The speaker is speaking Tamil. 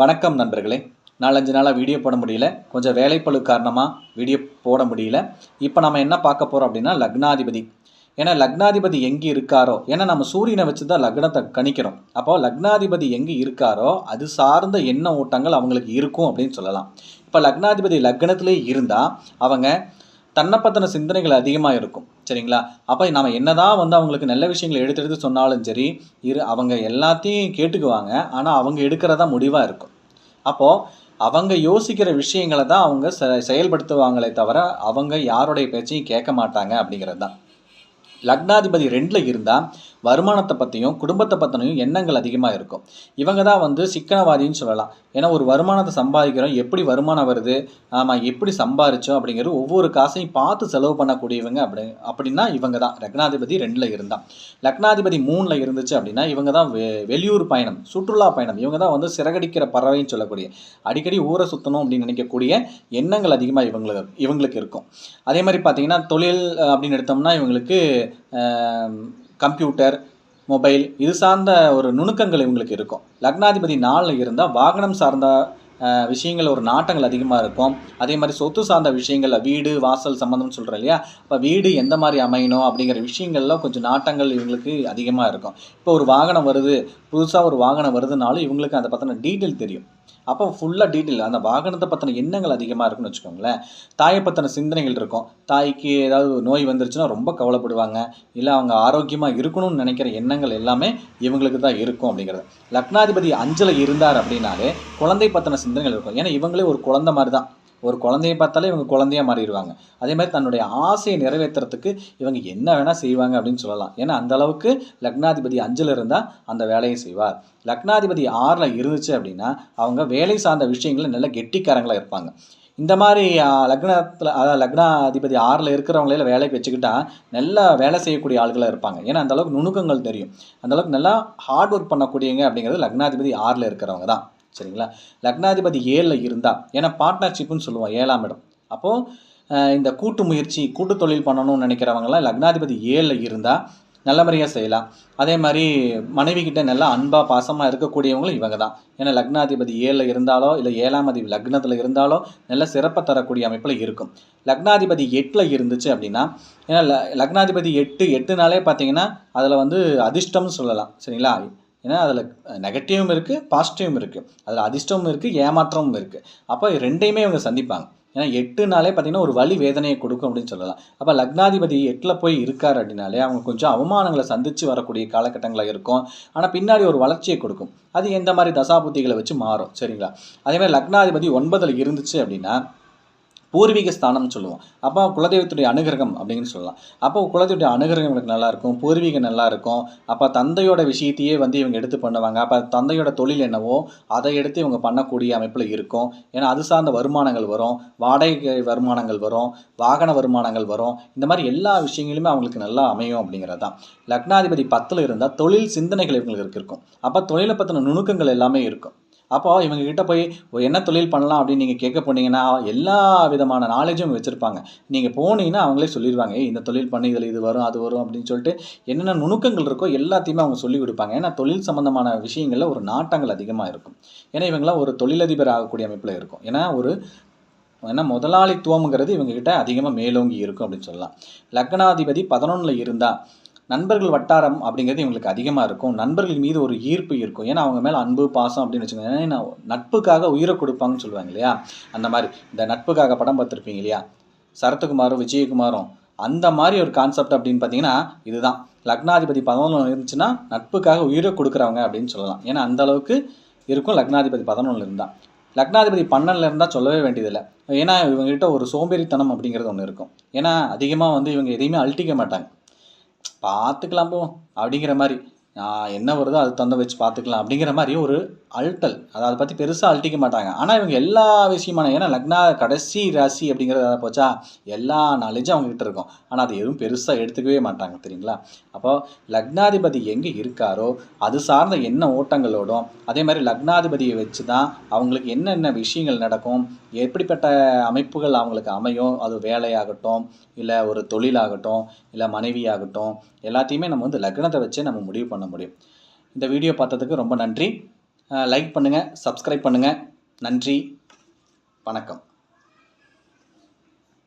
வணக்கம் நண்பர்களே. நாலஞ்சு நாளாக வீடியோ போட முடியல. கொஞ்சம் வேலைப்பளு காரணமாக வீடியோ போட முடியல. இப்போ நம்ம என்ன பார்க்க போகிறோம் அப்படின்னா லக்னாதிபதி. ஏன்னா லக்னாதிபதி எங்கே இருக்காரோ? ஏன்னா நம்ம சூரியனை வச்சு தான் லக்னத்தை கணிக்கிறோம். அப்போ லக்னாதிபதி எங்கே இருக்காரோ அது சார்ந்த எண்ண ஓட்டங்கள் அவங்களுக்கு இருக்கும் அப்படின்னு சொல்லலாம். இப்போ லக்னாதிபதி லக்னத்திலே இருந்தால் அவங்க தன்னை பற்றின சிந்தனைகள் அதிகமாக இருக்கும் சரிங்களா? அப்போ நம்ம என்னதான் வந்து அவங்களுக்கு நல்ல விஷயங்களை எடுத்து எடுத்து சொன்னாலும் சரி இரு அவங்க எல்லாத்தையும் கேட்டுக்குவாங்க. ஆனால் அவங்க எடுக்கிறதா முடிவாக இருக்கும். அப்போது அவங்க யோசிக்கிற விஷயங்களை தான் அவங்க செ செயல்படுத்துவாங்களே தவிர அவங்க யாருடைய பேச்சையும் கேட்க மாட்டாங்க அப்படிங்கிறது தான். லக்னாதிபதி ரெண்டில் இருந்தால் வருமானத்தை பற்றியும் குடும்பத்தை பற்றினையும் எண்ணங்கள் அதிகமாக இருக்கும். இவங்க தான் வந்து சிக்கனவாதின்னு சொல்லலாம். ஏன்னா ஒரு வருமானத்தை சம்பாதிக்கிறோம் எப்படி வருமானம் வருது ஆமாம் எப்படி சம்பாதிச்சோம் அப்படிங்கிறது ஒவ்வொரு காசையும் பார்த்து செலவு பண்ணக்கூடியவங்க அப்படி அப்படின்னா இவங்க தான் லக்னாதிபதி ரெண்டில் இருந்தால் லக்னாதிபதி மூணில் இருந்துச்சு அப்படின்னா இவங்க தான் வெ வெளியூர் பயணம் சுற்றுலா பயணம். இவங்க தான் வந்து சிறகடிக்கிற பறவைன்னு சொல்லக்கூடிய அடிக்கடி ஊரை சுற்றணும் அப்படின்னு நினைக்கக்கூடிய எண்ணங்கள் அதிகமாக இவங்களுக்கு இவங்களுக்கு இருக்கும். அதே மாதிரி பார்த்தீங்கன்னா தொழில் அப்படின்னு எடுத்தோம்னா இவங்களுக்கு கம்ப்யூட்டர் மொபைல் இது சார்ந்த ஒரு நுணுக்கங்கள் இவங்களுக்கு இருக்கும். லக்னாதிபதி நாளில் இருந்தால் வாகனம் சார்ந்த விஷயங்கள் ஒரு நாட்டங்கள் அதிகமாக இருக்கும். அதே மாதிரி சொத்து சார்ந்த விஷயங்களில் வீடு வாசல் சம்மந்தம்னு சொல்கிறோம் இல்லையா? இப்போ வீடு எந்த மாதிரி அமையணும் அப்படிங்கிற விஷயங்கள்லாம் கொஞ்சம் நாட்டங்கள் இவங்களுக்கு அதிகமாக இருக்கும். இப்போ ஒரு வாகனம் வருது புதுசாக ஒரு வாகனம் வருதுனாலும் இவங்களுக்கு அதை பற்றின டீட்டெயில் தெரியும். அப்போ ஃபுல்லாக டீட்டெயில் அந்த வாகனத்தை பற்றின எண்ணங்கள் அதிகமாக இருக்குன்னு வச்சுக்கோங்களேன். தாயை பற்றின சிந்தனைகள் இருக்கும். தாய்க்கு ஏதாவது ஒரு நோய் வந்துருச்சுன்னா ரொம்ப கவலைப்படுவாங்க. இல்லை அவங்க ஆரோக்கியமாக இருக்கணும்னு நினைக்கிற எண்ணங்கள் எல்லாமே இவங்களுக்கு தான் இருக்கும் அப்படிங்கிறது. லக்னாதிபதி அஞ்சில் இருந்தார் அப்படின்னாலே குழந்தை பற்றின சிந்தனைகள் இருக்கும். ஏன்னா இவங்களே ஒரு குழந்தை மாதிரி தான். ஒரு குழந்தையை பார்த்தாலே இவங்க குழந்தையா மாறிடுவாங்க. அதே மாதிரி தன்னுடைய ஆசையை நிறைவேற்றுறதுக்கு இவங்க என்ன வேணால் செய்வாங்க அப்படின்னு சொல்லலாம். ஏன்னா அந்த அளவுக்கு லக்னாதிபதி அஞ்சில் இருந்தால் அந்த வேலையை செய்வார். லக்னாதிபதி ஆறில் இருந்துச்சு அப்படின்னா அவங்க வேலை சார்ந்த விஷயங்களில் நல்ல கெட்டிக்காரங்களாக இருப்பாங்க. இந்த மாதிரி லக்னத்தில் அதாவது லக்னாதிபதி ஆறில் இருக்கிறவங்களையில வேலைக்கு வச்சுக்கிட்டா நல்லா வேலை செய்யக்கூடிய ஆளுகளாக இருப்பாங்க. ஏன்னா அந்தளவுக்கு நுணுக்கங்கள் தெரியும். அந்தளவுக்கு நல்லா ஹார்ட் ஒர்க் பண்ணக்கூடியவங்க அப்படிங்கிறது லக்னாதிபதி ஆறில் இருக்கிறவங்க தான். சரிங்களா? லக்னாதிபதி ஏழில் இருந்தால் ஏன்னா பார்ட்னர்ஷிப்புன்னு சொல்லுவோம் ஏழாம் இடம். அப்போது இந்த கூட்டு முயற்சி கூட்டு தொழில் பண்ணணும்னு நினைக்கிறவங்கலாம் லக்னாதிபதி ஏழில் இருந்தால் நல்ல முறையாக செய்யலாம். அதே மாதிரி மனைவி கிட்ட நல்லா அன்பாக பாசமாக இருக்கக்கூடியவங்களும் இவங்க தான். ஏன்னா லக்னாதிபதி ஏழில் இருந்தாலோ இல்லை ஏழாம் அதிபதி லக்னத்தில் இருந்தாலோ நல்ல சிறப்பை தரக்கூடிய அமைப்பில் இருக்கும். லக்னாதிபதி எட்டில் இருந்துச்சு அப்படின்னா ஏன்னா ல லக்னாதிபதி எட்டு எட்டுனாலே பார்த்தீங்கன்னா அதில் வந்து அதிர்ஷ்டம்னு சொல்லலாம். சரிங்களா? ஏன்னா அதில் நெகட்டிவும் இருக்குது பாசிட்டிவும் இருக்குது அதில் அதிர்ஷ்டமும் இருக்குது ஏமாற்றமும் இருக்குது அப்போ ரெண்டையுமே இவங்க சந்திப்பாங்க. ஏன்னா எட்டுனாலே பார்த்தீங்கன்னா ஒரு வலி வேதனையை கொடுக்கும் அப்படின்னு சொல்லலாம். அப்போ லக்னாதிபதி எட்டில் போய் இருக்கார் அப்படின்னாலே அவங்க கொஞ்சம் அவமானங்களை சந்தித்து வரக்கூடிய காலகட்டங்களாக இருக்கும். ஆனால் பின்னாடி ஒரு வளர்ச்சியை கொடுக்கும். அது எந்த மாதிரி தசாபுத்திகளை வச்சு மாறும். சரிங்களா? அதேமாதிரி லக்னாதிபதி ஒன்பதில் இருந்துச்சு அப்படின்னா பூர்வீக ஸ்தானம்னு சொல்லுவோம். அப்போ குலதெய்வத்துடைய அனுகிரகம் அப்படின்னு சொல்லலாம். அப்போ குலதெய்வத்துடைய அனுகிரகம் இவங்களுக்கு நல்லாயிருக்கும் பூர்வீகம் நல்லா இருக்கும். அப்போ தந்தையோட விஷயத்தையே வந்து இவங்க எடுத்து பண்ணுவாங்க. அப்போ தந்தையோட தொழில் என்னவோ அதை எடுத்து இவங்க பண்ணக்கூடிய அமைப்பில் இருக்கும். ஏன்னா அது சார்ந்த வருமானங்கள் வரும். வாடகை வருமானங்கள் வரும். வாகன வருமானங்கள் வரும். இந்த மாதிரி எல்லா விஷயங்களுமே அவங்களுக்கு நல்லா அமையும் அப்படிங்கிறது தான். லக்னாதிபதி பத்தில் இருந்தால் தொழில் சிந்தனைகள் இவங்களுக்கு இருக்கும் அப்போ தொழிலை பற்றின நுணுக்கங்கள் எல்லாமே இருக்கும். அப்போ இவங்கக்கிட்ட போய் என்ன தொழில் பண்ணலாம்? அப்படின்னு நீங்கள் கேட்க போனீங்கன்னா எல்லா விதமான நாலேஜும் வச்சுருப்பாங்க. நீங்கள் போனீங்கன்னா அவங்களே சொல்லிடுவாங்க இந்த தொழில் பண்ணி இதில் இது வரும் அது வரும் அப்படின்னு சொல்லிட்டு என்னென்ன நுணுக்கங்கள் இருக்கோ எல்லாத்தையுமே அவங்க சொல்லிக் கொடுப்பாங்க. ஏன்னா தொழில் சம்மந்தமான விஷயங்களில் ஒரு நாட்டங்கள் அதிகமாக இருக்கும். ஏன்னா இவங்களாம் ஒரு தொழிலதிபர் ஆகக்கூடிய அமைப்பில் இருக்கும். ஏன்னா ஒரு ஏன்னா முதலாளித்துவம்ங்கிறது இவங்ககிட்ட அதிகமாக மேலோங்கி இருக்கும் அப்படின்னு சொல்லலாம். லக்னாதிபதி பதினொன்றில் இருந்தால் நண்பர்கள் வட்டாரம் அப்படிங்கிறது இவங்களுக்கு அதிகமாக இருக்கும். நண்பர்கள் மீது ஒரு ஈர்ப்பு இருக்கும். ஏன்னா அவங்க மேலே அன்பு பாசம் அப்படின்னு வச்சுக்கோங்க ஏன்னா நட்புக்காக உயிரை கொடுப்பாங்கன்னு சொல்லுவாங்க இல்லையா? அந்த மாதிரி இந்த நட்புக்காக படம் பார்த்துருப்பீங்க இல்லையா? சரத்குமாரும் விஜயகுமாரும் அந்த மாதிரி ஒரு கான்செப்ட் அப்படின்னு பார்த்தீங்கன்னா இதுதான். லக்னாதிபதி பதினொன்று இருந்துச்சுன்னா நட்புக்காக உயிரை கொடுக்குறவங்க அப்படின்னு சொல்லலாம். ஏன்னா அந்த அளவுக்கு இருக்கும் லக்னாதிபதி பதினொன்றில் இருந்தால் லக்னாதிபதி பன்னனில் இருந்தால் சொல்லவே வேண்டியதில்லை. ஏன்னா இவங்ககிட்ட ஒரு சோம்பேறித்தனம் அப்படிங்கிறது ஒன்று இருக்கும். ஏன்னா அதிகமாக வந்து இவங்க எதையுமே அழட்டிக்க மாட்டாங்க. பார்த்துக்கலாம் போ அப்படிங்கிற மாதிரி. என்ன வருதோ அது தந்த வச்சு பார்த்துக்கலாம் அப்படிங்கிற மாதிரி ஒரு அழுத்தல். அதை அதை பற்றி பெருசாக அழட்டிக்க மாட்டாங்க. ஆனால் இவங்க எல்லா விஷயமான ஏன்னா லக்னா கடைசி ராசி அப்படிங்கிறது அதை போச்சா எல்லா நாலேஜும் அவங்ககிட்ட இருக்கும். ஆனால் அது எதுவும் பெருசாக எடுத்துக்கவே மாட்டாங்க தெரியுங்களா? அப்போ லக்னாதிபதி எங்கே இருக்காரோ அது சார்ந்த என்ன ஓட்டங்களோடும் அதே மாதிரி லக்னாதிபதியை வச்சு தான் அவங்களுக்கு என்னென்ன விஷயங்கள் நடக்கும் எப்படிப்பட்ட அமைப்புகள் அவங்களுக்கு அமையும் அது வேலையாகட்டும் இல்லை ஒரு தொழிலாகட்டும் இல்லை மனைவியாகட்டும் எல்லாத்தையுமே நம்ம வந்து லக்னத்தை வச்சே நம்ம முடிவு பண்ண பண்ண முடியும். இந்த வீடியோ பார்த்ததுக்கு ரொம்ப நன்றி. லைக் பண்ணுங்கள் சப்ஸ்கிரைப் பண்ணுங்கள் நன்றி. வணக்கம்.